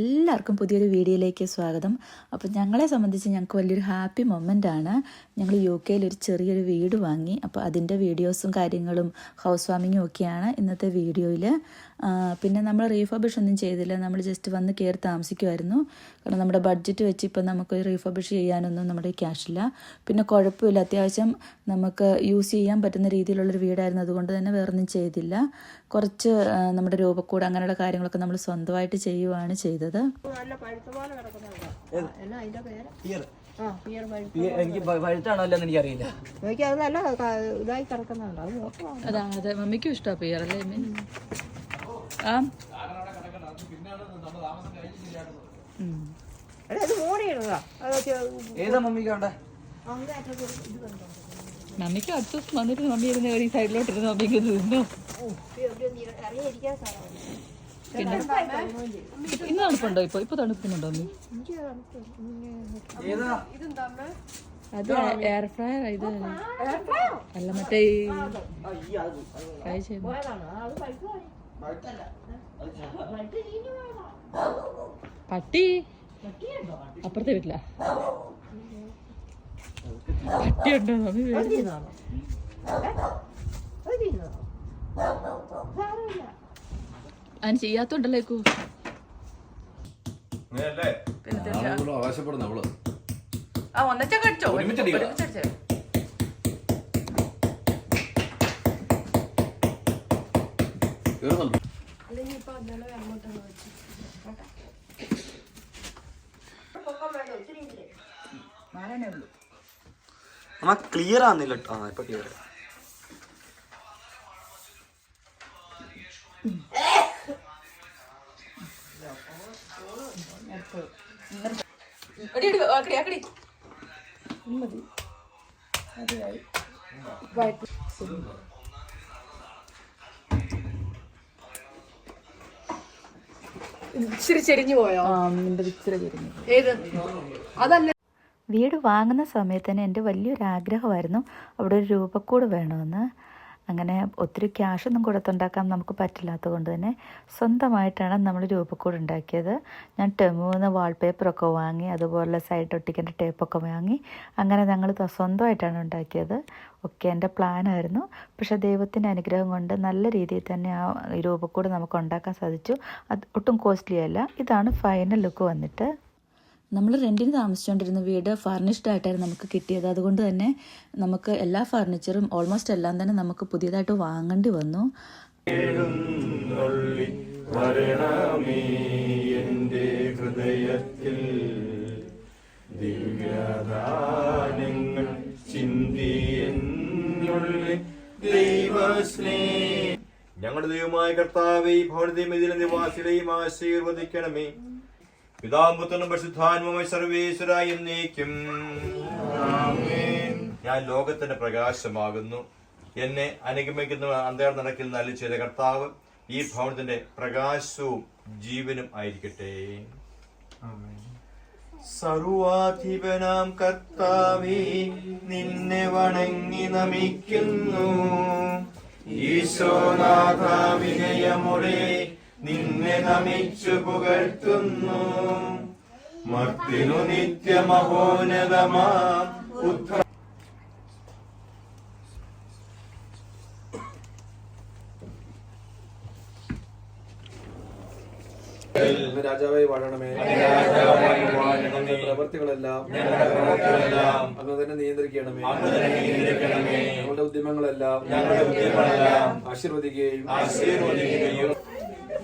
എല്ലാവർക്കും പുതിയൊരു വീഡിയോയിലേക്ക് സ്വാഗതം. അപ്പോൾ ഞങ്ങളെ സംബന്ധിച്ച് ഞങ്ങൾക്ക് വലിയൊരു ഹാപ്പി മൊമെന്റ് ആണ്. ഞങ്ങൾ യു കെയിൽ ഒരു ചെറിയൊരു വീട് വാങ്ങി. അപ്പോൾ അതിന്റെ വീഡിയോസും കാര്യങ്ങളും ഹൗസ് വാമിങ്ങും ഒക്കെയാണ് ഇന്നത്തെ വീഡിയോയിൽ പിന്നെ നമ്മൾ റീഫർബിഷ് ഒന്നും ചെയ്തില്ല. നമ്മൾ ജസ്റ്റ് വന്ന് കയറി താമസിക്കുമായിരുന്നു കാരണം നമ്മുടെ ബഡ്ജറ്റ് വെച്ച് ഇപ്പോൾ നമുക്ക് റീഫർബിഷ് ചെയ്യാനൊന്നും നമ്മുടെ ക്യാഷില്ല പിന്നെ കുഴപ്പമില്ല. അത്യാവശ്യം നമുക്ക് യൂസ് ചെയ്യാൻ പറ്റുന്ന രീതിയിലുള്ളൊരു വീടായിരുന്നു. അതുകൊണ്ട് തന്നെ വേറൊന്നും ചെയ്തില്ല. കുറച്ച് നമ്മുടെ രൂപക്കൂട് അങ്ങനെയുള്ള കാര്യങ്ങളൊക്കെ നമ്മൾ സ്വന്തമായിട്ട് ചെയ്യുവാണ് ചെയ്തത്. പിയർ എനിക്ക് പഴുത്താണോ അല്ലെന്ന് എനിക്കറിയില്ല. എനിക്ക് അത് മമ്മിക്കും ഇഷ്ടമാണ് പിയർ അല്ലേ മീൻ ആ? മമ്മിക്ക് അടുത്ത ദിവസം വന്നിട്ട് മമ്മി ഇരുന്ന് ഈ സൈഡിലോട്ട് ഇരുന്ന് മമ്മിക്ക് തിന്നു. പിന്നെ ഇന്ന് തണുപ്പുണ്ടോ ഇപ്പൊ? ഇപ്പൊ തണുക്കുന്നുണ്ടോ മമ്മി എനിക്ക് തണുപ്പ് ഇങ്ങനെ ഏതാ? അത് എയർ ഫ്രയർ ഇത്. അല്ല മറ്റേ. പഴുത്ത് ചീഞ്ഞ് പട്ടി? പട്ടിയുണ്ടോ? അപ്പുറത്തെ വീട്ടില. പട്ടിയുണ്ടോ? ഉണ്ടോ അതിന് ചെയ്യാത്തോണ്ടല്ലേക്കൂ അവകാശപ്പെടുന്നു ആ ഒന്നച്ചൊക്കെ അടിച്ചോ. ഒരുമിച്ചടിച്ചോ കേറുന്നുണ്ടോ? അമ്മ ക്ലിയർ ആവുന്നില്ല കേട്ടോ ആ ഇപ്പൊ ക്ലിയർ അടി ഇച്ചിരി ചെരിഞ്ഞു പോയോ ആ നിന്റെ ഇച്ചിരി ചെരിഞ്ഞു ഏത്? അതല്ല. വീട് വാങ്ങുന്ന സമയത്ത് തന്നെ എന്റെ വലിയൊരു ആഗ്രഹമായിരുന്നു അവിടെ ഒരു രൂപക്കൂട് വേണമെന്ന്. അങ്ങനെ ഒത്തിരി ക്യാഷൊന്നും കൊടുത്തുണ്ടാക്കാൻ നമുക്ക് പറ്റില്ലാത്തത് കൊണ്ട് തന്നെ സ്വന്തമായിട്ടാണ് നമ്മൾ രൂപക്കൂട് ഉണ്ടാക്കിയത്. ഞാൻ ടെമൂന്ന് വാൾപേപ്പറൊക്കെ വാങ്ങി അതുപോലെ സൈഡ് ഒട്ടിക്കേണ്ട ടേപ്പൊക്കെ വാങ്ങി അങ്ങനെ ഞങ്ങൾ സ്വന്തമായിട്ടാണ് ഉണ്ടാക്കിയത്. ഒക്കെ എന്റെ പ്ലാനായിരുന്നു പക്ഷെ ദൈവത്തിന്റെ അനുഗ്രഹം കൊണ്ട് നല്ല രീതിയിൽ തന്നെ ആ രൂപക്കൂട് നമുക്ക് ഉണ്ടാക്കാൻ സാധിച്ചു. അത് ഒട്ടും കോസ്റ്റ്ലി അല്ല. ഇതാണ് ഫൈനൽ ലുക്ക് വന്നിട്ട്. നമ്മൾ റെന്റിന് താമസിച്ചുകൊണ്ടിരുന്ന വീട് ഫർണിഷ്ഡ് ആയിട്ടായിരുന്നു നമുക്ക് കിട്ടിയത്. അതുകൊണ്ട് തന്നെ നമുക്ക് എല്ലാ ഫർണിച്ചറും ഓൾമോസ്റ്റ് എല്ലാം തന്നെ നമുക്ക് പുതിയതായിട്ട് വാങ്ങേണ്ടി വന്നു. ഞങ്ങളുടെ ദൈവമായ കർത്താവെ ഈ ഭവനത്തെയും ഇതിലെ നിവാസികളെയും ആശീർവദിക്കണമേ. പിതാമ്പുത്തനും പരിശുദ്ധാത്മമായ സർവേശ്വര എന്നേക്കും. ഞാൻ ലോകത്തിന്റെ പ്രകാശമാകുന്നു. എന്നെ അനുഗമിക്കുന്ന അന്തേർ നടക്കിൽ നല്ല ചെയ്ത കർത്താവ് ഈ ഭവനത്തിന്റെ പ്രകാശവും ജീവനും ആയിരിക്കട്ടെ. സർവാധിപനാം കർത്താവേ നിന്നെ വണങ്ങി നമിക്കുന്നു. ഈശോനാഥ വിനയമുടെ നിന്നെ നമിച്ചു പുകഴ്ത്തുന്നു. മർത്തിനു നിത്യമഹോന്നതമാ ഉദ്ധ രാജാവായി വാഴണമേ. ഞങ്ങളുടെ പ്രവൃത്തികളെല്ലാം അങ്ങ് തന്നെ നിയന്ത്രിക്കണമേ. ഞങ്ങളുടെ ഉദ്യമങ്ങളെല്ലാം ആശീർവദിക്കുകയും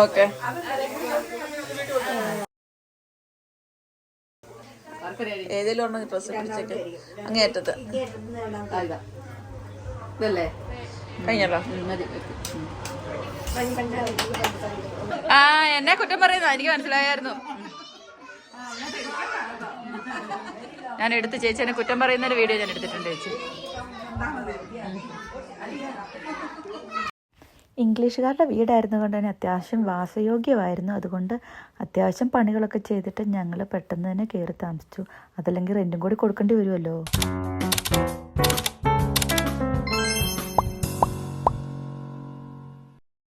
ഓക്കെ. ഏതെങ്കിലും ഒരെണ്ണം ഡ്രസ്സ് പിടിച്ചേക്ക് അങ്ങേറ്റത്ത് ഇതല്ലേ? കഴിഞ്ഞല്ലോ. ആ എന്നെ കുറ്റം പറയുന്ന എനിക്ക് മനസ്സിലായായിരുന്നു. ഞാൻ എടുത്ത് ചേച്ചി എന്നെ കുറ്റം പറയുന്ന ഒരു വീഡിയോ ഞാൻ എടുത്തിട്ടുണ്ട് ചേച്ചി. ഇംഗ്ലീഷുകാരുടെ വീടായിരുന്നു കൊണ്ട് തന്നെ അത്യാവശ്യം വാസയോഗ്യമായിരുന്നു. അതുകൊണ്ട് അത്യാവശ്യം പണികളൊക്കെ ചെയ്തിട്ട് ഞങ്ങൾ പെട്ടെന്ന് തന്നെ കയറി താമസിച്ചു. അതല്ലെങ്കിൽ റെന്റും കൂടി കൊടുക്കേണ്ടി വരുമല്ലോ.